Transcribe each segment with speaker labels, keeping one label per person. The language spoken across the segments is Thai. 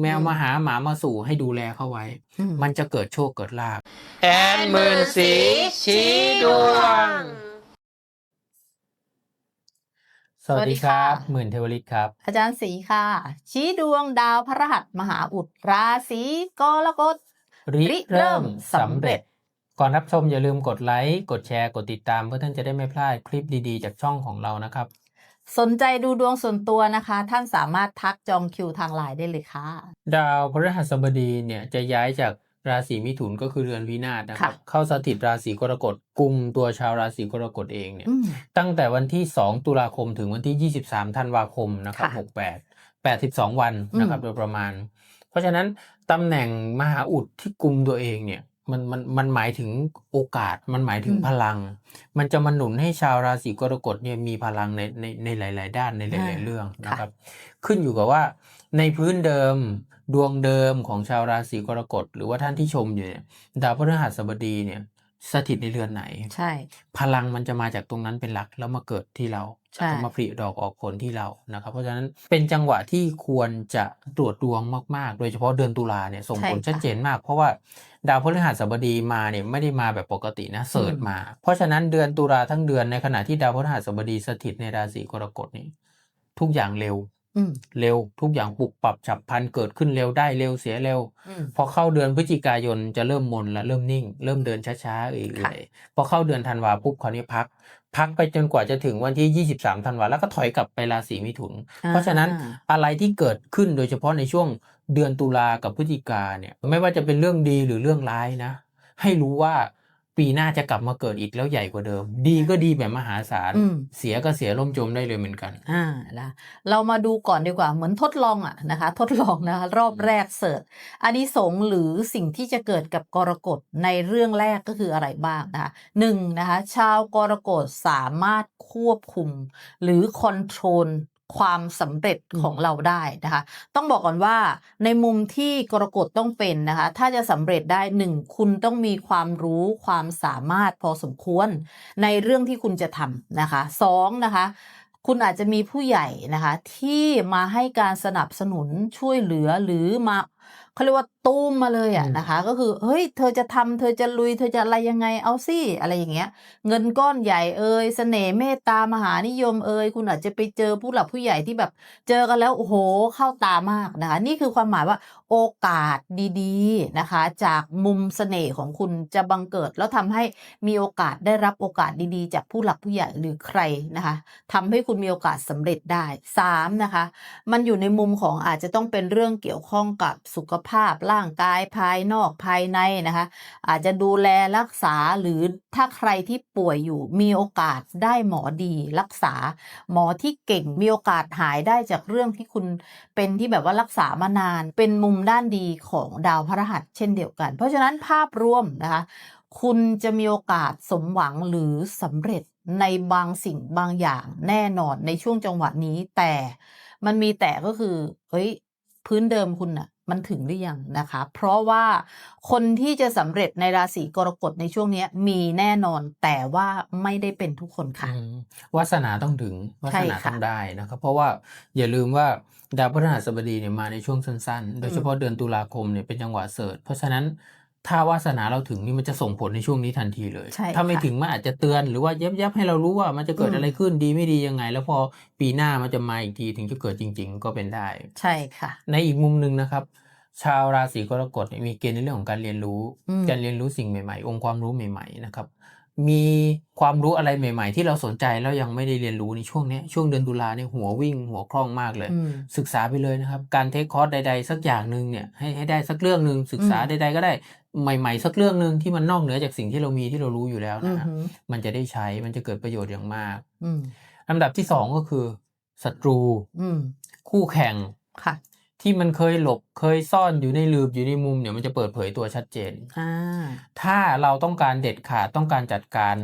Speaker 1: แมวมาหาหมามาสู่ให้ดูแลเข้าไว้
Speaker 2: อืม
Speaker 1: มันจะเกิดโชคเกิดลาภแอนหมื่นสีชี้ดวง สวัสดีครับ หมื่นเทวฤทธิ์ครับ
Speaker 2: อาจารย์ศรีค่ะ ชี้ดวงดาวพระรหัสมหาอุดราศีกรกฎ
Speaker 1: ริ
Speaker 2: ริเริ่
Speaker 1: เริ่ม
Speaker 2: ม
Speaker 1: สำ
Speaker 2: สำเร็
Speaker 1: เร็จ
Speaker 2: จ
Speaker 1: ก่อนรับชมอย่าลืมกดไลค์ กดแชร์ กดติดตามเพื่อท่านจะได้ไม่พลาดคลิปดีๆ จากช่องของเรานะครับ
Speaker 2: สนใจดูดวงส่วนตัวนะคะ ท่านสามารถทักจองคิวทางไลน์ได้เลยค่ะ
Speaker 1: ดาวพฤหัสบดีเนี่ยจะย้ายจากราศีมิถุนก็คือเรือนวินาศนะครับ
Speaker 2: ค่ะ
Speaker 1: เข้าสถิตราศีกรกฎกลุ่มตัวชาวราศีกรกฎเองเนี่ย
Speaker 2: อืม
Speaker 1: ตั้งแต่วันที่ 2 ตุลาคมถึงวันที่ 23 ธันวาคมนะครับ
Speaker 2: ค่ะ
Speaker 1: 68 82 วันนะครับ
Speaker 2: อืม
Speaker 1: โดยประมาณ เพราะฉะนั้นตำแหน่งมหาอุดที่กลุ่มตัวเองเนี่ย มันมันมันหมายถึงโอกาสมันหมายถึงพลัง มันจะมาหนุนให้ชาวราศีกรกฎเนี่ยมีพลังในในในหลาย ๆ ด้านในหลาย ๆ เรื่องนะครับ ขึ้นอยู่กับว่า ในพื้นเดิมดวงเดิมของชาวราศีกรกฎหรือว่าท่านที่ชมอยู่เนี่ยดาวพฤหัสบดีเนี่ย สถิตในเรือนไหน
Speaker 2: ใช่
Speaker 1: พลังมันจะมาจากตรงนั้นเป็นหลักแล้วมาเกิดที่เรา
Speaker 2: ใช่
Speaker 1: แล้วก็มาผลิดอกออกผลที่เรานะครับ เพราะฉะนั้นเป็นจังหวะที่ควรจะตรวจดวงมากๆ โดยเฉพาะเดือนตุลาเนี่ยส่งผลชัดเจนมาก เพราะว่าดาวพฤหัสบดีมาเนี่ยไม่ได้มาแบบปกตินะเสิร์ชมา เพราะฉะนั้นเดือนตุลาทั้งเดือนในขณะที่ดาวพฤหัสบดีสถิตในราศีกรกฎนี่ทุกอย่างเร็ว
Speaker 2: อืม
Speaker 3: เร็วทุกอย่างปรับปรับฉับพลันเกิดขึ้นเร็วได้เร็วเสียเร็ว
Speaker 2: อืม
Speaker 1: พอเข้าเดือนพฤศจิกายนจะเริ่มมนและเริ่มนิ่ง เริ่มเดินช้าๆเอื่
Speaker 2: ค่ะ
Speaker 1: อยๆพอเข้าเดือนธันวาปุ๊บคราวนี้พัก พักไปจนกว่าจะถึงวันที่ 23ธันวาแล้วก็ถอยกลับไปราศีมิถุน เพราะฉะนั้น
Speaker 2: อ่า
Speaker 1: อะไรที่เกิดขึ้นโดยเฉพาะในช่วงเดือนตุลากับพฤศจิกาเนี่ย ไม่ว่าจะเป็นเรื่องดีหรือเรื่องร้ายนะ ให้รู้ว่า ปีหน้าจะกลับมาเกิดอีกแล้วใหญ่กว่าเดิม ดีก็ดีแบบมหาศาล
Speaker 2: อืม
Speaker 1: เสียก็เสียล่มจมได้เลยเหมือนกัน
Speaker 2: อ่านะเรามาดูก่อนดีกว่าเหมือนทดลองอะนะคะ ทดลองนะคะรอบแรกเสิร์ชอันนี้สงส์หรือสิ่งที่จะเกิดกับกรกฎในเรื่องแรกก็คืออะไรบ้างนะคะหนึ่งนะคะ ชาวกรกฎสามารถควบคุม หรือคอนโทรล ความสำเร็จของเราได้นะคะ ต้องบอกก่อนว่าในมุมที่กรกฎต้องเป็นนะคะ ถ้าจะสำเร็จได้หนึ่งคุณต้องมีความรู้ความสามารถพอสมควร ในเรื่องที่คุณจะทำนะคะสองนะคะคุณอาจจะมีผู้ใหญ่นะคะที่มาให้การสนับสนุนช่วยเหลือหรือมา เขาเรียกว่าตุ้มมาเลยอะ
Speaker 1: อืม
Speaker 2: นะคะ ก็คือเฮ้ยเธอจะทำเธอจะลุย เธอจะอะไรยังไงเอาสิอะไรอย่างเงี้ย เงินก้อนใหญ่เอ่ยเสน่ห์เมตตามหานิยมเอ่ยคุณอาจจะไปเจอผู้หลักผู้ใหญ่ที่แบบ เจอกันแล้วโอ้โหเข้าตามากนะคะ นี่คือความหมายว่าโอกาสดีๆนะคะ จากมุมเสน่ห์ของคุณจะบังเกิด แล้วทำให้มีโอกาสได้รับโอกาสดีๆ จากผู้หลักผู้ใหญ่หรือใครนะคะทำให้คุณมีโอกาสสำเร็จได้สามนะคะ มันอยู่ในมุมของอาจจะต้องเป็นเรื่องเกี่ยวข้องกับสุุขภาพร่างกายภายนอกภายในนะคะ อาจจะดูแลรักษาหรือถ้าใครที่ป่วยอยู่มีโอกาสได้หมอดีรักษา หมอที่เก่งมีโอกาสหายได้จากเรื่องที่คุณเป็นที่แบบว่ารักษามานาน เป็นมุมด้านดีของดาวพระหัสเช่นเดียวกัน เพราะฉะนั้นภาพรวมนะคะคุณจะมีโอกาสสมหวังหรือสำเร็จในบางสิ่งบางอย่างแน่นอนในช่วงจังหวะนี้ แต่มันมีแต่ก็คือ เฮ้ย พื้นเดิมคุณน่ะ มันถึงหรือยังนะคะ เพราะว่าคนที่จะสำเร็จในราศีกรกฎในช่วงเนี้ยมีแน่นอนแต่ว่าไม่ได้เป็นทุกคนค่ะ
Speaker 1: อืมวาสนาต้องถึงวา
Speaker 2: ใช่
Speaker 1: สนา
Speaker 2: ค่ะ
Speaker 1: ต้องได้นะครับเพราะว่าอย่าลืมว่าดาวพฤหัสบดีเนี่ยมาในช่วงสั้นๆ โดยเฉพาะเดือนตุลาคมเนี่ยเป็นจังหวะเสิร์ชเพราะฉะนั้น ถ้าวาสนาเราถึงนี่มันจะส่งผลในช่วงนี้ทันทีเลย
Speaker 2: ใช่
Speaker 1: ถ้าไม่
Speaker 2: ค่ะ
Speaker 1: ถึงมันอาจจะเตือนหรือว่ายับยับให้เรารู้ว่ามันจะเกิด
Speaker 2: อืม
Speaker 1: อะไรขึ้นดีไม่ดียังไง แล้วพอปีหน้ามันจะมาอีกทีถึงจะเกิดจริง ๆ ก็เป็นได้
Speaker 2: ใช่ค่ะ
Speaker 1: ในอีกมุมหนึ่งนะครับ ชาวราศีกรกฎเนี่ยมีเกณฑ์ในเรื่องของการเรียนรู้
Speaker 2: อืม
Speaker 1: การเรียนรู้สิ่งใหม่ๆ องค์ความรู้ใหม่ ๆ นะครับ มีความรู้อะไรใหม่ ๆ ที่เราสนใจแล้วยังไม่ได้เรียนรู้ในช่วงเนี้ยช่วงเดือนตุลาเนี่ยหัววิ่งหัวคล่องมากเลย
Speaker 2: อืม
Speaker 1: ศึกษาไปเลยนะครับ การเทคคอร์สใด ๆ สักอย่างหนึ่งเนี่ยให้ให้ได้สักเรื่องหนึ่งศึกษา
Speaker 2: อืม
Speaker 1: ใด ๆ ก็ได้ ใหม่ ๆ สักเรื่องหนึ่งที่มันนอกเหนือจากสิ่งที่เรามีที่เรารู้อยู่แล้ว
Speaker 2: อื
Speaker 1: นะ
Speaker 2: ม
Speaker 1: ฮะ
Speaker 2: หือ
Speaker 1: มันจะได้ใช้มันจะเกิดประโยชน์อย่างมาก
Speaker 2: อืม
Speaker 1: ลำดับที่สองก็คือศัตรู
Speaker 2: อืม
Speaker 1: คู่แข่ง
Speaker 2: ค่ะ
Speaker 1: ที่มันเคยหลบเคยซ่อนอยู่ในลืบอยู่ในมุมเนี่ยมันจะเปิดเผยตัวชัดเจน
Speaker 2: อ่า
Speaker 1: ถ้าเราต้องการเด็ดขาดต้องการจัดการ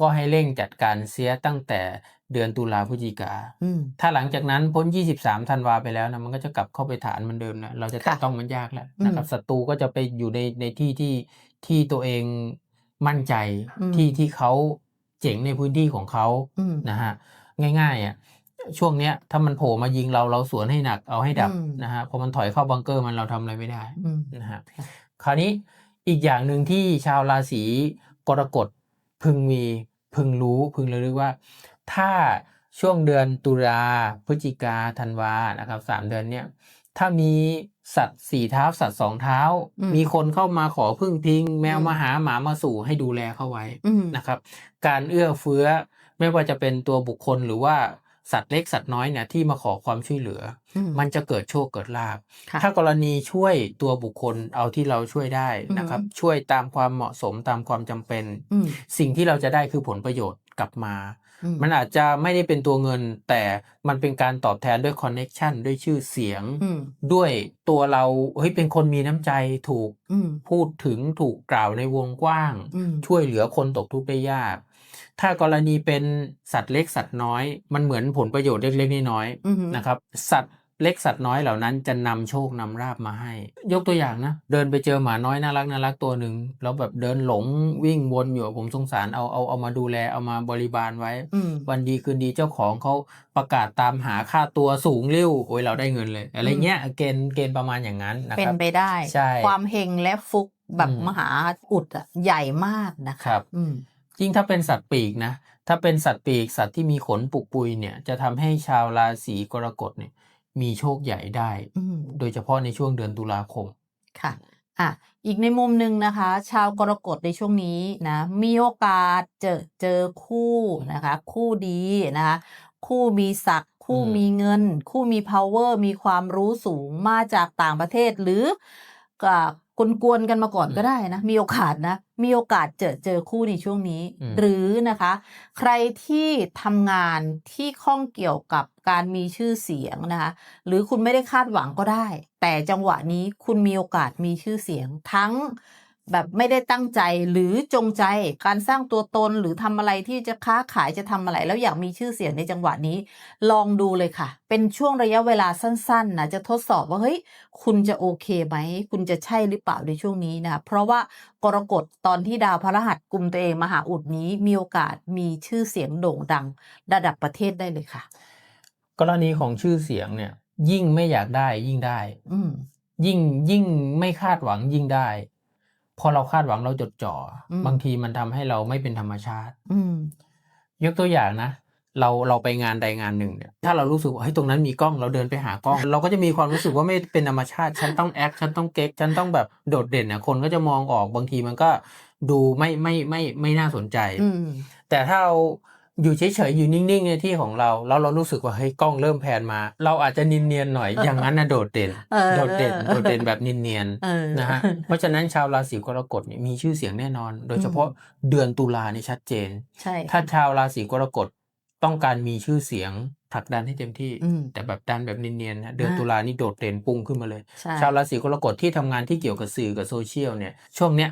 Speaker 1: ก็ให้เร่งจัดการเสียตั้งแต่ เดือนตุลาพฤศจิกา
Speaker 2: อืม
Speaker 1: ถ้าหลังจากนั้นพ้น 23 ธันวาไปแล้วนะมันก็จะกลับเข้าไปฐานเหมือนเดิมนะเราจะแตะ
Speaker 2: ค่ะ
Speaker 1: ต้องมันยากแล้ว
Speaker 2: อืม
Speaker 1: นะครับศัตรูก็จะไปอยู่ในในที่ที่ที่ตัวเองมั่นใจ
Speaker 2: อืม
Speaker 1: ที่ที่เขาเจ๋งในพื้นที่ของเขา
Speaker 2: อืม
Speaker 1: นะฮะง่ายๆอะช่วงเนี้ยถ้ามันโผล่มายิงเราเราสวนให้หนักเอาให้ดับ
Speaker 2: อืม
Speaker 1: นะฮะพอมันถอยเข้าบังเกอร์มันเราทำอะไรไม่ได้
Speaker 2: อืม
Speaker 1: นะฮะ
Speaker 2: ค่ะ
Speaker 1: คราวนี้อีกอย่างหนึ่งที่ชาวราศีกรกฎพึงมีพึงรู้พึงระลึกว่า ถ้าช่วงเดือนตุลาพฤศจิกาธันวานะครับสามเดือนเนี้ยถ้ามีสัตว์สี่เท้าสัตว์สองเท้า
Speaker 2: อืม
Speaker 1: มีคนเข้ามาขอพึ่งพิง แมว
Speaker 2: อืม
Speaker 1: มาหาหมามาสู่ให้ดูแลเข้าไว้
Speaker 2: อืม
Speaker 1: นะครับ การเอื้อเฟื้อไม่ว่าจะเป็นตัวบุคคลหรือว่าสัตว์เล็กสัตว์น้อยเนี่ยที่มาขอความช่วยเหลือ
Speaker 2: อืม
Speaker 1: มันจะเกิดโชคเกิดลาภ
Speaker 2: ค่ะ
Speaker 1: ถ้ากรณีช่วยตัวบุคคลเอาที่เราช่วยได้นะครับ
Speaker 2: อือฮึ
Speaker 1: ช่วยตามความเหมาะสมตามความจำเป็น
Speaker 2: อืม
Speaker 1: สิ่งที่เราจะได้คือผลประโยชน์กลับมา
Speaker 2: อื
Speaker 1: มันอาจจะไม่ได้เป็นตัวเงิน แต่มันเป็นการตอบแทนด้วยคอนเน็ชันด้วยชื่อเสียง
Speaker 2: อืม
Speaker 1: ด้วยตัวเราเฮ้ยเป็นคนมีน้ำใจถูก
Speaker 2: อืม
Speaker 1: พูดถึงถูกกล่าวในวงกว้าง
Speaker 2: อืม
Speaker 1: ช่วยเหลือคนตกทุกข์ได้ยาก ถ้ากรณีเป็นสัตว์เล็กสัตว์น้อย มันเหมือนผลประโยชน์เล็กๆน้อยๆ
Speaker 2: อืม
Speaker 1: นะครับ สัตว์ เล็กสัตว์น้อยเหล่านั้นจะนำโชคนำราบมาให้ ยกตัวอย่างนะ เดินไปเจอหมาน้อยน่ารักน่ารักตัวหนึ่งแล้วแบบเดินหลงวิ่งวนอยู่ผมสงสารเอาเอาเอามาดูแลเอามาบริบาลไว้
Speaker 2: อืม
Speaker 1: วันดีคืนดีเจ้าของเขาประกาศตามหาค่าตัวสูงเร็วโอ้ยเราได้เงินเลย อะไรเงี้ยเกณฑ์เกณฑ์ประมาณอย่างนั้นนะ
Speaker 2: เป็
Speaker 1: คนรับ
Speaker 2: ไปได้
Speaker 1: ใช่
Speaker 2: ความเฮงและฟุกแบบ
Speaker 1: อืม
Speaker 2: มหาอุดอะใหญ่มากนะ
Speaker 1: ค
Speaker 2: คะ
Speaker 1: รับ
Speaker 2: อืม
Speaker 1: ยิ่งถ้าเป็นสัตว์ปีกนะถ้าเป็นสัตว์ปีกสัตว์ที่มีขนปุกปุยเนี่ยจะทำให้ชาวราศีกรกฎเนี่ย มีโชคใหญ่ได้
Speaker 2: อืม
Speaker 1: โดยเฉพาะในช่วงเดือนตุลาคม
Speaker 2: ค่ะอะอีกในมุมหนึ่งนะคะ ชาวกรกฎในช่วงนี้นะมีโอกาสเจอเจอคู่นะคะ คู่ดีนะคะ คู่มีศักดิ์คู่
Speaker 1: อืม
Speaker 2: มีเงิน คู่มี power มีความรู้สูงมาจากต่างประเทศหรือกับ กวนๆกันมาก่อนก็ได้นะ มีโอกาสนะ มีโอกาสเจอเจอคู่ในช่วงนี้
Speaker 1: อืม
Speaker 2: หรือนะคะ ใครที่ทำงานที่ข้องเกี่ยวกับการมีชื่อเสียงนะคะ หรือคุณไม่ได้คาดหวังก็ได้ แต่จังหวะนี้คุณมีโอกาสมีชื่อเสียงทั้ง แบบไม่ได้ตั้งใจหรือจงใจการสร้างตัวตนหรือทำอะไรที่จะค้าขายจะทำอะไร แล้วอยากมีชื่อเสียงในจังหวะนี้ ลองดูเลยค่ะ เป็นช่วงระยะเวลาสั้นๆนะจะทดสอบว่าเฮ้ยคุณจะโอเคไหมคุณจะใช่หรือเปล่าในช่วงนี้นะเพราะว่ากรกฎตอนที่ดาวพระหัสกลุ่มตัวเองมหาอุดนี้มีโอกาสมีชื่อเสียงโด่งดัง ระดับประเทศได้เลยค่ะ
Speaker 1: กรณีของชื่อเสียงเนี่ย ยิ่งไม่อยากได้ยิ่งได้
Speaker 2: อืม
Speaker 1: ยิ่งยิ่งไม่คาดหวังยิ่งได้ พอเราคาดหวังเราจดจ่ออ
Speaker 2: ม
Speaker 1: บางทีมันทำให้เราไม่เป็นธรรมชาติ
Speaker 2: อืม
Speaker 1: ยกตัวอย่างนะเราเราไปงานใดงานหนึ่งเนี่ยถ้าเรารู้สึกว่าเฮ้ยตรงนั้นมีกล้องเราเดินไปหากล้อง เราก็จะมีความรู้สึกว่าไม่เป็นธรรมชาติ ฉันต้องแอคฉันต้องเก๊กฉันต้องแบบโดดเด่นนะคนก็จะมองออกบางทีมันก็ดูไม่ไม่ไม่ไม่น่าสนใจ
Speaker 2: อืม
Speaker 1: แต่ถ้าเรา อยู่เฉยๆอยู่นิ่งๆในที่ของเราแล้วเรารู้สึกว่าเฮ้ยกล้องเริ่มแพนมา เราอาจจะเนียนๆหน่อยอย่างนั้นนะโดดเด่น
Speaker 2: เออ
Speaker 1: โดดเด่นโดดเด่นแบบเนียน
Speaker 2: เออ
Speaker 1: ๆนะฮะเพราะฉะนั้นชาวราศีกรกฎเนี่ยมีชื่อเสียงแน่นอน โดยเฉพาะเดือนตุลานี่ชัดเจน
Speaker 2: ใช่
Speaker 1: ถ้าชาวราศีกรกฎต้องการมีชื่อเสียงผลักดันให้เต็มที่
Speaker 2: อืม
Speaker 1: แต่แบบดันแบบเนียนๆนะเดือน
Speaker 2: อ่า
Speaker 1: ตุลานี่โดดเด่นปุ้งขึ้นมาเลย
Speaker 2: ใช่
Speaker 1: ชาวราศีกรกฎที่ทำงานที่เกี่ยวกับสื่อกับโซเชียลเนี่ยช่วงเนี้ย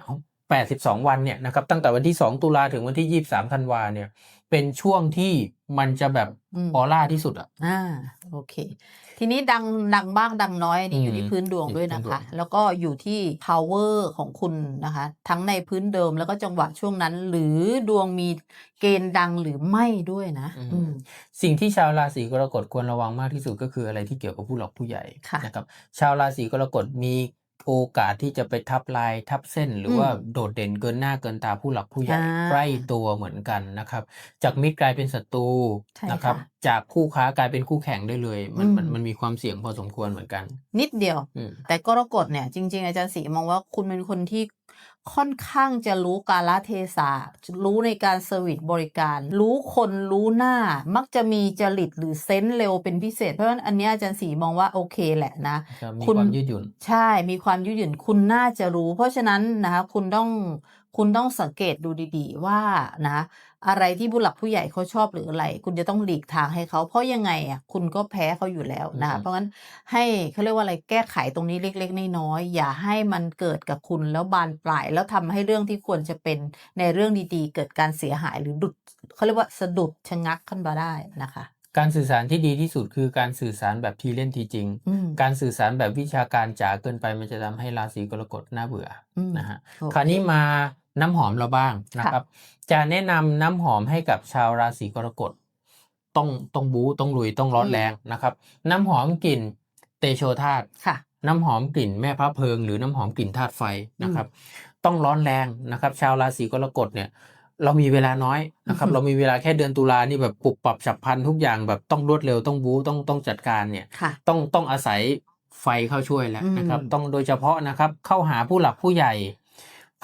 Speaker 1: 82 วันเนี่ยนะครับตั้งแต่วันที่ 2 ตุลาถึงวันที่ 23ธันวาเนี่ย เป็นช่วงที่มันจะแบบ
Speaker 2: อืม
Speaker 1: ออร่าที่สุดอะ
Speaker 2: อ่าโอเค ทีนี้ดังดังบ้างดังน้อยอันนี่อยู่ที่
Speaker 1: อืม
Speaker 2: พื้นดวง
Speaker 1: อยู่
Speaker 2: ด้วย
Speaker 1: ที่
Speaker 2: นะ
Speaker 1: พื้นดว
Speaker 2: คะ
Speaker 1: ง
Speaker 2: แล้วก็อยู่ที่ power ของคุณนะคะ ทั้งในพื้นเดิมแล้วก็จังหวะช่วงนั้น หรือดวงมีเกณฑ์ดังหรือไม่ด้วยนะอืม
Speaker 1: สิ่งที่ชาวราศีกรกฎควรระวังมากที่สุดก็คืออะไรที่เกี่ยวกับผู้หลักผู้ใหญ่
Speaker 2: ค่ะ
Speaker 1: นะครับ ชาวราศีกรกฎมี โอกาสที่จะไปทับลายทับเส้น หรืออ
Speaker 2: ม
Speaker 1: ว่าโดดเด่นเกินหน้าเกินตาผู้หลักผู้ใหญ่
Speaker 2: อ่า
Speaker 1: ใกล้ตัวเหมือนกันนะครับ จากมิตรกลายเป็นศัตรู
Speaker 2: ใช่
Speaker 1: นะครับ
Speaker 2: ค่ะ
Speaker 1: จากคู่ค้ากลายเป็นคู่แข่งได้เลย มัน
Speaker 2: อืม
Speaker 1: มันมันมีความเสี่ยงพอสมควรเหมือนกัน
Speaker 2: นิดเดียว
Speaker 1: อืม
Speaker 2: แต่กรกฎเนี่ย จริง ๆ อาจารย์ศรีมองว่าคุณเป็นคนที่ ค่อนข้างจะรู้กาลเทศะรู้ในการเซอร์วิสบริการ รู้คนรู้หน้า มักจะมีจริตหรือเซนส์เร็วเป็นพิเศษ เพราะฉะนั้นอันเนี้ยอาจารย์ศรีมองว่าโอเคแหละนะ
Speaker 1: จะมี
Speaker 2: คุณ
Speaker 1: ความยืดหยุ่น
Speaker 2: ใช่มีความยืดหยุ่นคุณน่าจะรู้ เพราะฉะนั้นนะคะคุณต้อง คุณต้องสังเกตดูดี ๆ ว่านะ อะไรที่ผู้หลักผู้ใหญ่เขาชอบหรืออะไร คุณจะต้องหลีกทางให้เขาเพราะยังไงอะคุณก็แพ้เขาอยู่แล้วนะ
Speaker 1: อืม
Speaker 2: เพราะงั้นให้เขาเรียกว่าอะไรแก้ไขตรงนี้เล็กๆน้อยๆอย่าให้มันเกิดกับคุณแล้วบานปลาย แล้วทำให้เรื่องที่ควรจะเป็นในเรื่องดีๆ เกิดการเสียหายหรือดุดเขาเรียกว่าสะดุดชะงักขึ้นมาได้นะคะ
Speaker 1: การสื่อสารที่ดีที่สุดคือการสื่อสารแบบทีเล่นทีจริง
Speaker 2: อืม
Speaker 1: การสื่อสารแบบวิชาการจ๋าเกินไปมันจะทำให้ราศีกรกฎน่าเบื่อ
Speaker 2: อืม
Speaker 1: นะฮะ
Speaker 2: โอเค
Speaker 1: คราวนี้มา น้ำหอมเราบ้างนะครับ จะแนะนำน้ำหอมให้กับชาวราศีกรกฎต้องต้องบู๊ต้องลุยต้องร้อน
Speaker 2: อืม
Speaker 1: แรงนะครับ น้ำหอมกลิ่นเตโชธาตุ
Speaker 2: ค่ะ
Speaker 1: น้ำหอมกลิ่นแม่พระเพลิง หรือน้ำหอมกลิ่นธาตุไฟนะครับ ต้องร้อนแรงนะครับ ชาวราศีกรกฎเนี่ย เรามีเวลาน้อยนะครับ
Speaker 2: อือฮึ
Speaker 1: เรามีเวลาแค่เดือนตุลานี่แบบปรับปรับฉับพลันทุกอย่างแบบต้องรวดเร็วต้องบู๊ต้องต้องจัดการเนี่ย
Speaker 2: ค่ะ
Speaker 1: ต้องต้องอาศัยไฟเข้าช่วยแล้วนะครับ
Speaker 2: อืม
Speaker 1: ต้องโดยเฉพาะนะครับ เข้าหาผู้หลักผู้ใหญ่พ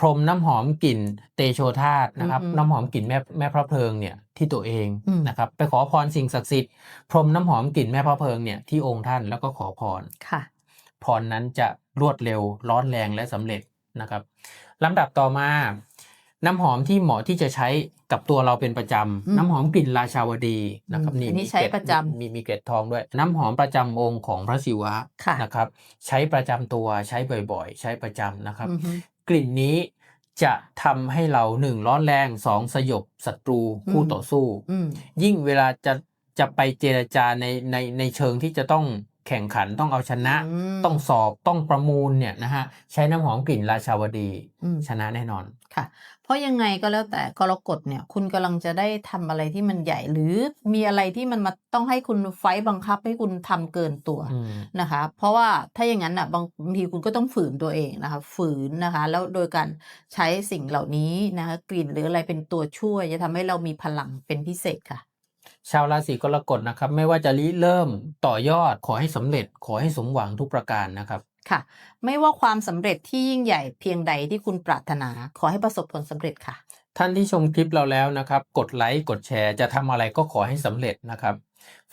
Speaker 1: รมน้ำหอมกลิ่นเตโชธาตุนะครับ
Speaker 2: อืม
Speaker 1: น้ำหอมกลิ่นแม่แม่พระเพลิงเนี่ยที่ตัวเอง
Speaker 2: อืม
Speaker 1: นะครับไปขอพรสิ่งศักดิ์สิทธิ์พรมน้ำหอมกลิ่นแม่พระเพลิงเนี่ยที่องค์ท่านแล้วก็ขอพร
Speaker 2: ค่ะ
Speaker 1: พรนั้นจะรวดเร็วร้อนแรงและสำเร็จนะครับลำดับต่อมา น้ำหอมที่เหมาะที่จะใช้กับตัวเราเป็นประจ
Speaker 2: อืมำ
Speaker 1: น้ำหอมกลิ่นราชาวดีนะครับ
Speaker 2: อืม
Speaker 1: นี่
Speaker 2: อันนี้
Speaker 1: มี
Speaker 2: ใช้
Speaker 1: เกล็ด
Speaker 2: ประจำ
Speaker 1: มีมีเกล็ดทองด้วย น้ำหอมประจำองค์ของพระศิวะ
Speaker 2: ค่ะ
Speaker 1: นะครับ ใช้ประจำตัวใช้บ่อยๆ ใช้ประจำนะครับ
Speaker 2: อือฮึ
Speaker 1: กลิ่นนี้จะทำให้เราหนึ่งร้อนแรงสองสยบศัตรูคู่
Speaker 2: อืม
Speaker 1: ต่อสู้
Speaker 2: อืม
Speaker 1: ยิ่งเวลาจะจะไปเจรจาในในในเชิงที่จะต้อง แข่งขันต้องเอาชนะ
Speaker 2: อืม
Speaker 1: ต้องสอบต้องประมูลเนี่ยนะฮะใช้น้ำหอมกลิ่นราชาวดี
Speaker 2: อืม
Speaker 1: ชนะแน่นอน
Speaker 2: ค่ะ เพราะยังไงก็แล้วแต่กรกฎเนี่ย คุณกำลังจะได้ทำอะไรที่มันใหญ่ หรือมีอะไรที่มันมาต้องให้คุณไฟต์บังคับให้คุณทำเกินตัว
Speaker 1: อืม
Speaker 2: นะคะ เพราะว่าถ้าอย่างนั้นอะบางบางทีคุณก็ต้องฝืนตัวเองนะคะ ฝืนนะคะ แล้วโดยการใช้สิ่งเหล่านี้นะคะกลิ่นหรืออะไรเป็นตัวช่วยจะทำให้เรามีพลังเป็นพิเศษค่ะ
Speaker 1: ชาวราศีกรกฎนะครับ ไม่ว่าจะริเริ่มต่อยอดขอให้สำเร็จ ขอให้สมหวังทุกประการนะครับ
Speaker 2: ค่ะ ไม่ว่าความสำเร็จที่ยิ่งใหญ่เพียงใดที่คุณปรารถนา ขอให้ประสบผลสำเร็จค่ะ
Speaker 1: ท่านที่ชมคลิปเราแล้วนะครับ กดไลค์กดแชร์จะทำอะไรก็ขอให้สำเร็จนะครับ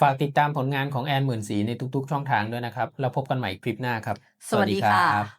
Speaker 1: ฝากติดตามผลงานของแอนหมื่นสีในทุกๆ ช่องทางด้วยนะครับ แล้วพบกันใหม่คลิปหน้าครับ
Speaker 2: สวัสดีค่ะ